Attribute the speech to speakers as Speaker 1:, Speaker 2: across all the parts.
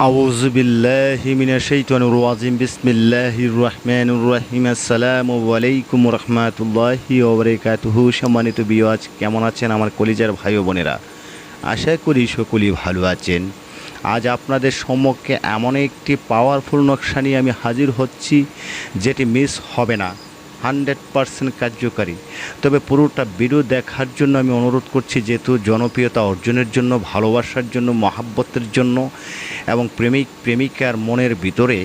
Speaker 1: রহিম সম্মানিত বিয়াজ কেমন আছেন আমার কলিজার ভাই বোনেরা? আশা করি সকলেই ভালো আছেন। আজ আপনাদের সম্মুখে এমন একটি পাওয়ারফুল নকশা নিয়ে আমি হাজির হচ্ছি, যেটি মিস হবে না। হান্ড্রেড পারসেন্ট কার্যকারী। তবে পুরোটা ভিডিও দেখার জন্য আমি অনুরোধ করছি যেহেতু জনপ্রিয়তা অর্জনের জন্য, ভালোবাসার জন্য, মহাব্বতের জন্য এবং প্রেমিক, প্রেমিকার মনের ভিতরে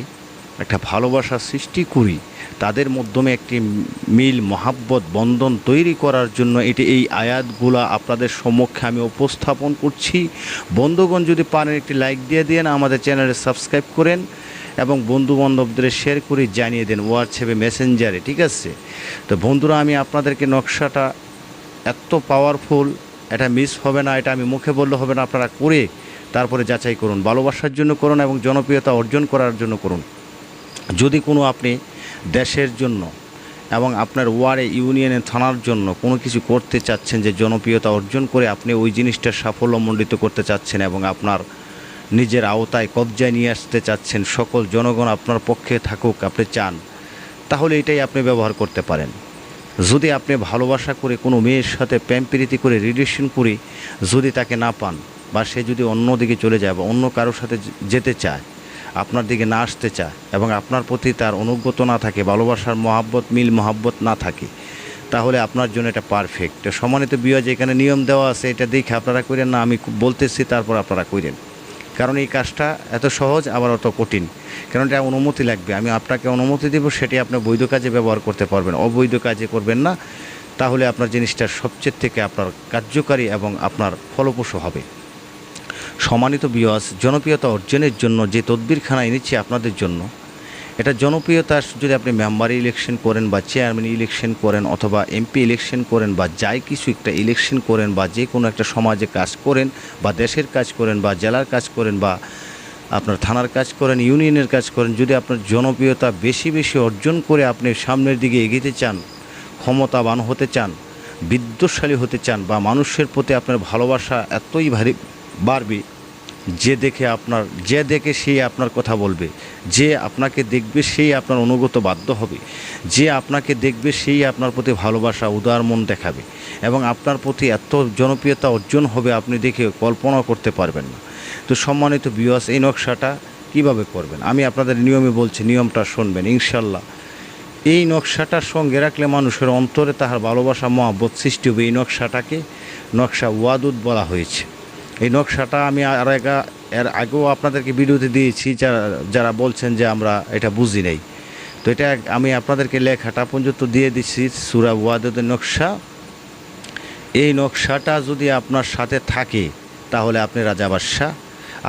Speaker 1: একটা ভালোবাসা সৃষ্টি করি, তাদের মাধ্যমে একটি মিল, মহাব্বত, বন্ধন তৈরি করার জন্য এটি এই আয়াতগুলা আপনাদের সম্মুখে আমি উপস্থাপন করছি। বন্ধুগণ, যদি পারেন একটি লাইক দিয়ে দেন আমাদের চ্যানেলে সাবস্ক্রাইব করেন। এবং বন্ধু বান্ধবদের শেয়ার করে জানিয়ে দেন হোয়াটসঅ্যাপে মেসেঞ্জারে ঠিক আছে? তো বন্ধুরা, আমি আপনাদেরকে নকশাটা এত পাওয়ারফুল এটা মিস হবে না, এটা আমি মুখে বললে হবে না, আপনারা করে তারপরে যাচাই করুন। ভালোবাসার জন্য করুন এবং জনপ্রিয়তা অর্জন করার জন্য করুন। যদি কোনো আপনি দেশের জন্য এবং আপনার ওয়ার্ডে ইউনিয়নে থানার জন্য কোনো কিছু করতে চাচ্ছেন যে জনপ্রিয়তা অর্জন করে আপনি ওই জিনিসটার সাফল্যমণ্ডিত করতে চাচ্ছেন এবং আপনার নিজের আওতায় কবজায় নিয়ে আসতে চাচ্ছেন সকল জনগণ আপনার পক্ষে থাকুক, আপনি চান। তাহলে এটাই আপনি ব্যবহার করতে পারেন। যদি আপনি ভালোবাসা করে কোনো মেয়ের সাথে প্রেম প্রীতি করে রিলেশন করে, যদি তাকে না পান বা সে যদি অন্য দিকে চলে যায় বা অন্য কারোর সাথে যেতে চায়, আপনার দিকে না আসতে চায় এবং আপনার প্রতি তার অনুগত না থাকে, ভালোবাসার মহাব্বত, মিল মহাব্বত না থাকে, তাহলে আপনার জন্য এটা পারফেক্ট সম্মানিত বিয়ে যে এখানে নিয়ম দেওয়া আছে, এটা দেখে আপনারা করেন না, আমি বলতেছি, তারপর আপনারা করেন কারণ এই কাজটা এত সহজ, আবার অত কঠিন। কারণ এটা অনুমতি লাগবে? আমি আপনাকে অনুমতি দেব, সেটি আপনি বৈধ কাজে ব্যবহার করতে পারবেন। অবৈধ কাজে করবেন না, তাহলে আপনার জিনিসটা সবচেয়ে থেকে আপনার কার্যকারী এবং আপনার ফলপ্রসূ হবে। সমানিত বিয়াস জনপ্রিয়তা অর্জনের জন্য যে তদবিরখানা এনেছি আপনাদের জন্য এটা জনপ্রিয়তা যদি আপনি মেম্বার ইলেকশন করেন বা চেয়ারম্যান ইলেকশন করেন অথবা এমপি ইলেকশন করেন বা যাই কিছু একটা ইলেকশন করেন বা যে কোনো একটা সমাজে কাজ করেন বা দেশের কাজ করেন বা জেলার কাজ করেন বা আপনার থানার কাজ করেন, ইউনিয়নের কাজ করেন, যদি আপনার জনপ্রিয়তা বেশি বেশি অর্জন করে আপনি সামনের দিকে এগিয়ে চান, ক্ষমতাবান হতে চান বিদ্যুৎশালী হতে চান বা মানুষের প্রতি আপনার ভালোবাসা এতই ভারী বাড়বে যে দেখে আপনার, যে দেখে সেই আপনার কথা বলবে, যে আপনাকে দেখবে সেই আপনার অনুগত বাধ্য হবে, যে আপনাকে দেখবে সেই আপনার প্রতি ভালোবাসা, উদার মন দেখাবে এবং আপনার প্রতি এত জনপ্রিয়তা অর্জন হবে আপনি দেখে কল্পনা করতে পারবেন না। তো সম্মানিত বিয়াস এই নকশাটা কীভাবে করবেন? আমি আপনাদের নিয়মে বলছি, নিয়মটা শুনবেন ইনশাল্লাহ এই নকশাটার সঙ্গে রাখলে মানুষের অন্তরে তাহার ভালোবাসা, মহাব্বত সৃষ্টি হবে। এই নকশাটাকে নকশা ওয়াদুদ বলা হয়েছে। এই নকশাটা আমি আর একা এর আগেও আপনাদেরকে ভিডিওতে দিয়েছি যারা যারা বলছেন যে আমরা এটা বুঝি নাই। তো এটা আমি আপনাদেরকে লেখাটা পর্যন্ত দিয়ে দিচ্ছি, সুরা ওয়াদুদের নকশা। এই নকশাটা যদি আপনার সাথে থাকে, তাহলে আপনি রাজা বাদশাহ,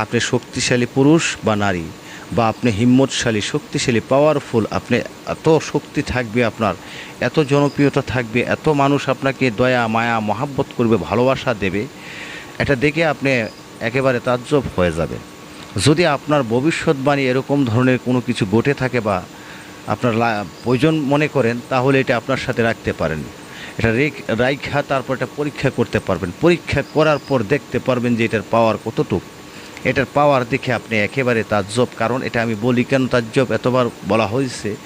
Speaker 1: আপনি শক্তিশালী পুরুষ বা নারী, বা আপনি হিম্মতশালী, শক্তিশালী পাওয়ারফুল আপনি এত শক্তি থাকবে আপনার, এত জনপ্রিয়তা থাকবে, এত মানুষ আপনাকে দয়া, মায়া, মহাব্বত করবে, ভালোবাসা দেবে এটা দেখে আপনি একেবারে তাজ্জব হয়ে যাবেন। যদি আপনার ভবিষ্যৎবাণী এরকম ধরনের কোনো কিছু ঘটে থাকে বা আপনার প্রয়োজন মনে করেন, তাহলে এটা আপনার সাথে রাখতে পারেন। এটা রেখ, রাইখা, তারপর এটা পরীক্ষা করতে পারবেন। পরীক্ষা করার পর দেখতে পারবেন যে এটার পাওয়ার কতটুক। এটার পাওয়ার দেখে আপনি একেবারে তাজ্জব। কারণ এটা আমি বলি, কেন তাজ্জব? এতবার বলা হয়েছে,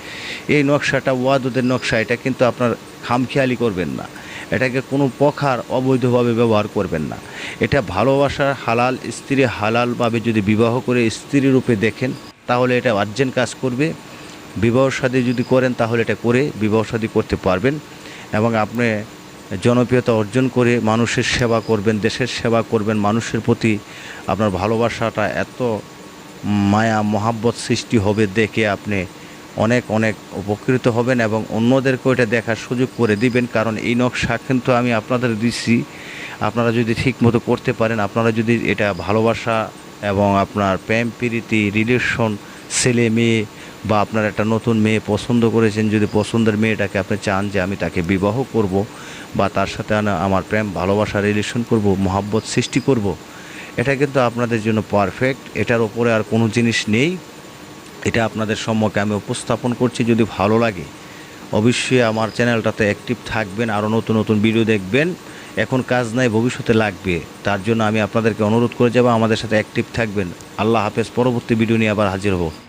Speaker 1: এই নকশাটা ওয়াদুদের নকশা, এটা কিন্তু আপনার খামখেয়ালি করবেন না। এটাকে কোনো পখার অবৈধভাবে ব্যবহার করবেন না। এটা ভালোবাসার হালাল, স্ত্রী হালালভাবে যদি বিবাহ করে স্ত্রী রূপে দেখেন, তাহলে এটা আর্জেন্ট কাজ করবে। বিবাহ শাদী যদি করেন, তাহলে এটা করে বিবাহ শাদী করতে পারবেন এবং আপনি জনপ্রিয়তা অর্জন করে মানুষের সেবা করবেন, দেশের সেবা করবেন, মানুষের প্রতি আপনার ভালোবাসাটা এত মায়া, মহাব্বত সৃষ্টি হবে দেখে আপনি অনেক অনেক উপকৃত হবেন এবং অন্যদেরকেও এটা দেখার সুযোগ করে দিবেন। কারণ এই নকশা কিন্তু আমি আপনাদের দিচ্ছি আপনারা যদি ঠিক মতো করতে পারেন, আপনারা যদি এটা ভালোবাসা এবং আপনার প্রেম, প্রীতি রিলেশন ছেলে মেয়ে বা আপনার একটা নতুন মেয়ে পছন্দ করেছেন, যদি পছন্দের মেয়েটাকে আপনি চান যে আমি তাকে বিবাহ করব বা তার সাথে আমার প্রেম, ভালোবাসা রিলেশন করব, মহাব্বত সৃষ্টি করব, এটা কিন্তু আপনাদের জন্য পারফেক্ট এটার ওপরে আর কোনো জিনিস নেই। এটা আপনাদের সম্মুখে আমি উপস্থাপন করছি, যদি ভালো লাগে। অবশ্যই আমার চ্যানেলটাতে অ্যাক্টিভ থাকবেন, আরও নতুন নতুন ভিডিও দেখবেন। এখন কাজ নাই, ভবিষ্যতে লাগবে। তার জন্য আমি আপনাদেরকে অনুরোধ করে যাব, আমাদের সাথে অ্যাক্টিভ থাকবেন। আল্লাহ হাফেজ, পরবর্তী ভিডিও নিয়ে আবার হাজির হব।